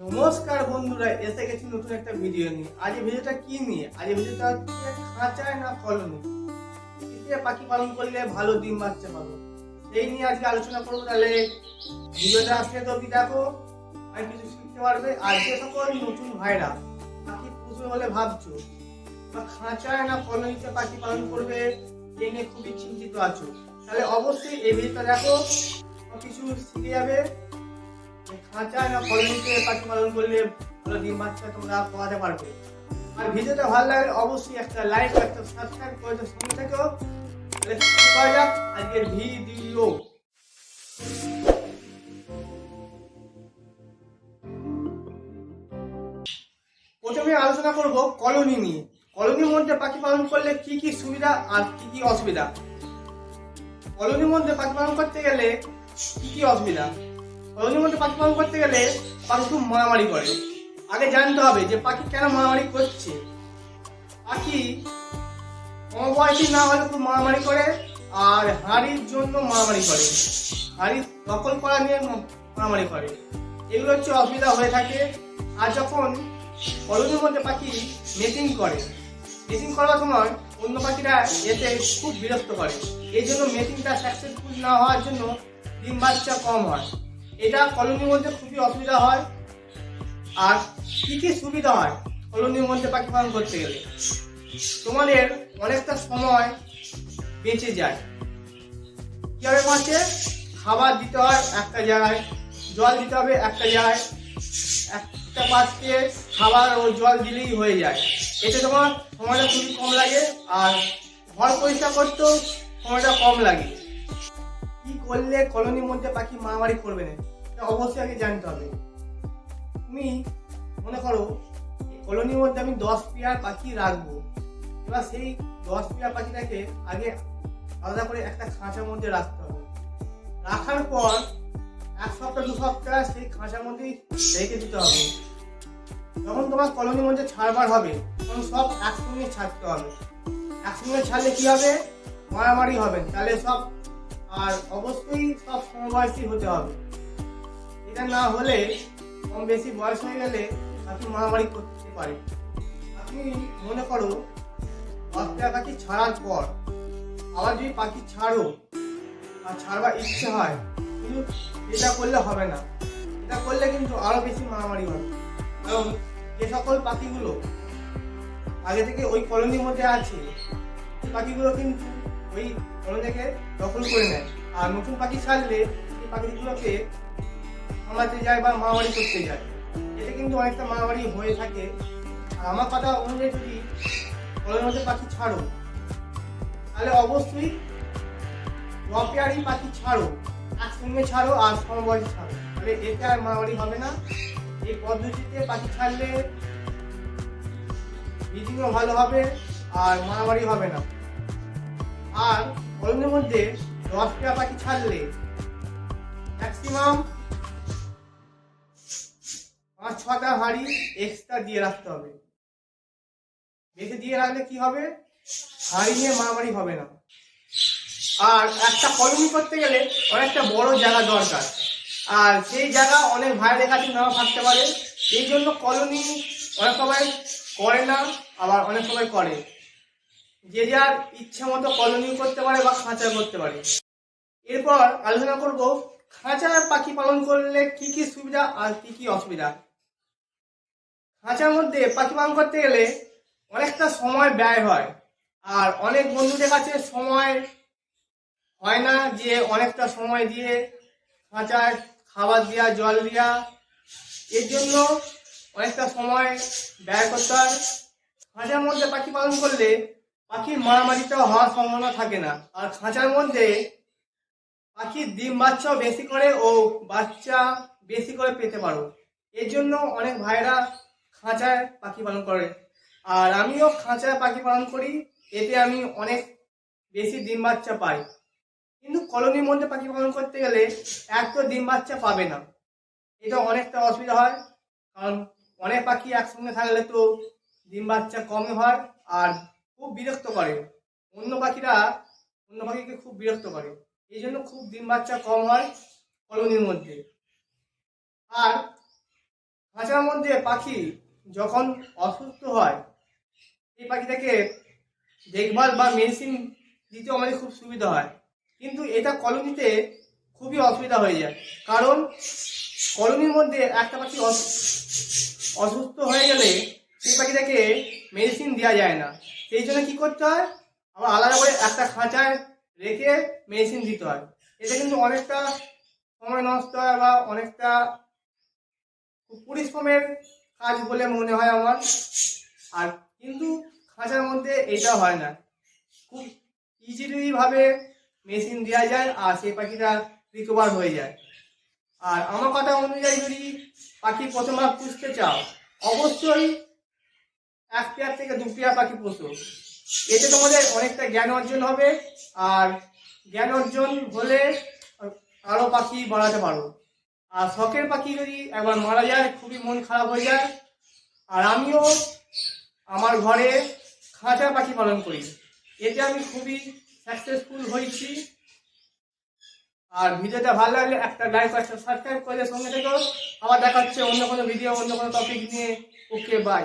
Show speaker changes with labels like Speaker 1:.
Speaker 1: নমস্কার বন্ধুরা, এসে গেছি নতুন একটা ভিডিও নিয়ে। আজ এই ভিডিওটা কি নিয়ে? আজ এই ভিডিওটা হচ্ছে খাঁচায় না কলোনি কিসে পাখি পালন করলে ভালো ডিম বাচ্চা পাবো। এই নিয়ে আজকে আলোচনা করব, তাহলে ভিডিওটা আজকে তো দেখো, আর কিছু শিখতে পারবে। আর যে সকল নতুন ভাইরা পাখি পুষবে বলে ভাবছ, বা খাঁচায় না কলোনিতে পাখি পালন করবে এই নিয়ে খুবই চিন্তিত আছো। তাহলে অবশ্যই এই ভিডিওটা দেখো কিছু শিখে যাবে। খাঁচায় না পালন করলে বাচ্চা তোমরা পারবে। আর ভিডিওটা ভালো লাগলে অবশ্যই একটা লাইক একটা সাবস্ক্রাইব করে সঙ্গে থেকো তাহলে করা যাক আজকের ভিডিও প্রথমে আলোচনা করব কলোনি নিয়ে। কলোনির মধ্যে পাখি পালন করলে কি কি সুবিধা আর কি কি অসুবিধা? কলোনির মধ্যে পাখি পালন করতে গেলে কি কি অসুবিধা? মধ্যে পাখি পালন করতে গেলে পাখি খুব মারামারি করে। আগে জানতে হবে যে পাখি কেন মারামারি করছে। পাখি সমবয়সী না হলে খুব মারামারি করে আর হাড়ির জন্য মারামারি করে। হাড়ি দখল করা নিয়ে মারামারি করে। এগুলো হচ্ছে অসুবিধা হয়ে থাকে। আর যখন কলোনির মধ্যে পাখি মেটিং করে মেটিং করার সময় অন্য পাখিরা এতে খুব বিরক্ত করে। এই জন্য মেটিংটা সাকসেসফুল না হওয়ার জন্য ডিম বাচ্চা কম হয়। এটা কলোনির মধ্যে খুবই অসুবিধা হয়। আর কি কি সুবিধা হয় কলোনির মধ্যে পাখি পালন করতে গেলে? তোমাদের অনেকটা সময় বেঁচে যায়। কীভাবে মাছে খাবার দিতে হয় একটা জায়গায়, জল দিতে হবে একটা জায়গায়। একটা পাত্রে খাবার ও জল দিলেই হয়ে যায়। এতে তোমার সময়টা খুবই কম লাগে আর ঘর পরিষ্কার করতেও সময়টা কম লাগে। কি করলে কলোনির মধ্যে পাখি মারামারি করবে না? অবশ্যই আগে জানতে হবে। তুমি মনে করো কলোনির মধ্যে আমি দশ পেয়ার পাখি রাখব। এবার সেই দশ পেয়ার পাখিটাকে আগে আলাদা করে একটা খাঁচার মধ্যে রাখতে হবে। রাখার পর এক সপ্তাহ, দু সপ্তাহ সেই খাঁচার মধ্যেই রেখে দিতে হবে। যখন তোমার কলোনির মধ্যে ছাড়বার হবে, তখন সব একসঙ্গে ছাড়তে হবে। একসঙ্গে ছাড়লে কি হবে? মারামারি হবে। তাহলে সব আর অবশ্যই সব সমবয়সী হতে হবে। এটা না হলে কম বেশি বয়স হয়ে গেলে আপনি মারামারি করতে পারে আপনি মনে করো দশটা পাখি ছাড়ার পর আবার যদি পাখি ছাড়ো আর ছাড়বার ইচ্ছে হয়, কিন্তু এটা করলে হবে না। এটা করলে কিন্তু আরও বেশি মারামারি হবে। কারণ যে সকল পাখিগুলো আগে থেকে ওই কলোনির মধ্যে আছে পাখিগুলো কিন্তু ওই কলোনিকে দখল করে নেয়। আর নতুন পাখি ছাড়লে সেই পাখিগুলোকে সামলাতে যায় বা মারামারি করতে যায়। এতে কিন্তু অনেকটা মারামারি হয়ে থাকে। আর আমার কথা অনুযায়ী যদি কলোনির মধ্যে পাখি ছাড়ো, তাহলে অবশ্যই রপেয়ারি পাখি ছাড়ো। একসঙ্গে ছাড়ো, আর সমবয়সী ছাড়ো। তাহলে এতে আর মারামারি হবে না। এই পদ্ধতিতে পাখি ছাড়লে ব্রিডিংও ভালো হবে, আর মারামারি হবে না। আর কলোনির মধ্যে দশ দশটা পাখি ছাড়লে ম্যাক্সিমাম পাঁচ, ছটা হাড়ি এক্সট্রা দিয়ে রাখতে হবে। বেশি দিয়ে রাখলে কি হবে? হাড়ি নিয়ে মারামারি হবে না। আর একটা কলোনি করতে গেলে অনেকটা বড় জায়গা দরকার। আর সেই জায়গা অনেক ভাইয়ের কাছে নাও থাকতে পারে। এই জন্য কলোনি অনেক সময় করে না, আবার অনেক সময় করে। যে যার ইচ্ছা মতো কলোনি করতে পারে বা খাঁচা করতে পারে। এরপর আলোচনা করব খাঁচার পাখি পালন করলে কি কি সুবিধা আর কি কি অসুবিধা। খাঁচার মধ্যে পাখি পালন করতে গেলে অনেকটা সময় ব্যয় হয় আর অনেক বন্ধুদের কাছে সময় হয় না যে অনেকটা সময় দিয়ে খাঁচায় খাবার দেওয়া জল দেওয়া এর জন্য অনেকটা সময় ব্যয় করতে হয়। খাঁচার মধ্যে পাখি পালন করলে পাখির মারামারিটাও হওয়ার সম্ভাবনা থাকে না। আর খাঁচার মধ্যে পাখির ডিম বাচ্চাও বেশি করে ও বাচ্চা বেশি করে পেতে পারো। এর জন্য অনেক ভাইরা খাঁচায় পাখি পালন করে। আর আমিও খাঁচায় পাখি পালন করি, এতে আমি অনেক বেশি ডিম বাচ্চা পাই। কিন্তু কলোনির মধ্যে পাখি পালন করতে গেলে এক তো ডিম বাচ্চা পাবে না। এটা অনেকটা অসুবিধা হয়, কারণ অনেক পাখি একসঙ্গে থাকলে তো ডিম বাচ্চা কমই হয়। আর খুব বিরক্ত করে। অন্য পাখিরা, অন্য পাখিকে খুব বিরক্ত করে। এই জন্য খুব ডিম বাচ্চা কম হয় কলোনির মধ্যে। আর খাঁচার মধ্যে পাখি যখন অসুস্থ হয়, এই পাখিটাকে দেখভাল বা মেডিসিন দিতে আমাদের খুব সুবিধা হয়। কিন্তু এটা কলোনিতে খুবই অসুবিধা হয়ে যায়। কারণ কলোনির মধ্যে একটা পাখি অস- অসুস্থ হয়ে গেলে সেই পাখিটাকে মেডিসিন দেওয়া যায় না। সেই জন্য কি করতে হয়? আবার আলাদা করে একটা খাঁচায় রেখে মেডিসিন দিতে হয়। এতে কিন্তু অনেকটা সময় নষ্ট হয় বা অনেকটা পরিশ্রমের কাজ বলে মনে হয় আমার। আর কিন্তু খাঁচার মধ্যে এটা হয় না। খুব ইজিলি ভাবে মেশিন দেওয়া যায় আর সেই পাখিটা রিকভার হয়ে যায়। আর আমার কথা অনুযায়ী যদি পাখি প্রথমবার পুষতে চাও, অবশ্যই এক পেয়ার থেকে দু পেয়ার পাখি পোষো। এতে তোমাদের অনেকটা জ্ঞান অর্জন হবে, আর জ্ঞান অর্জন হলে আরও পাখি বাড়াতে পারো। আর শখের পাখি যদি একবার মারা যায়, খুবই মন খারাপ হয়ে যায়। আর আমিও আমার ঘরে খাঁচা পাখি পালন করি। এতে আমি খুবই সাকসেসফুল হয়েছি। আর ভিডিওটা ভালো লাগলে একটা লাইক একটা সাবস্ক্রাইব করে সঙ্গে থেকো আবার দেখা হচ্ছে অন্য কোনো ভিডিও অন্য কোনো টপিক নিয়ে। Okay bye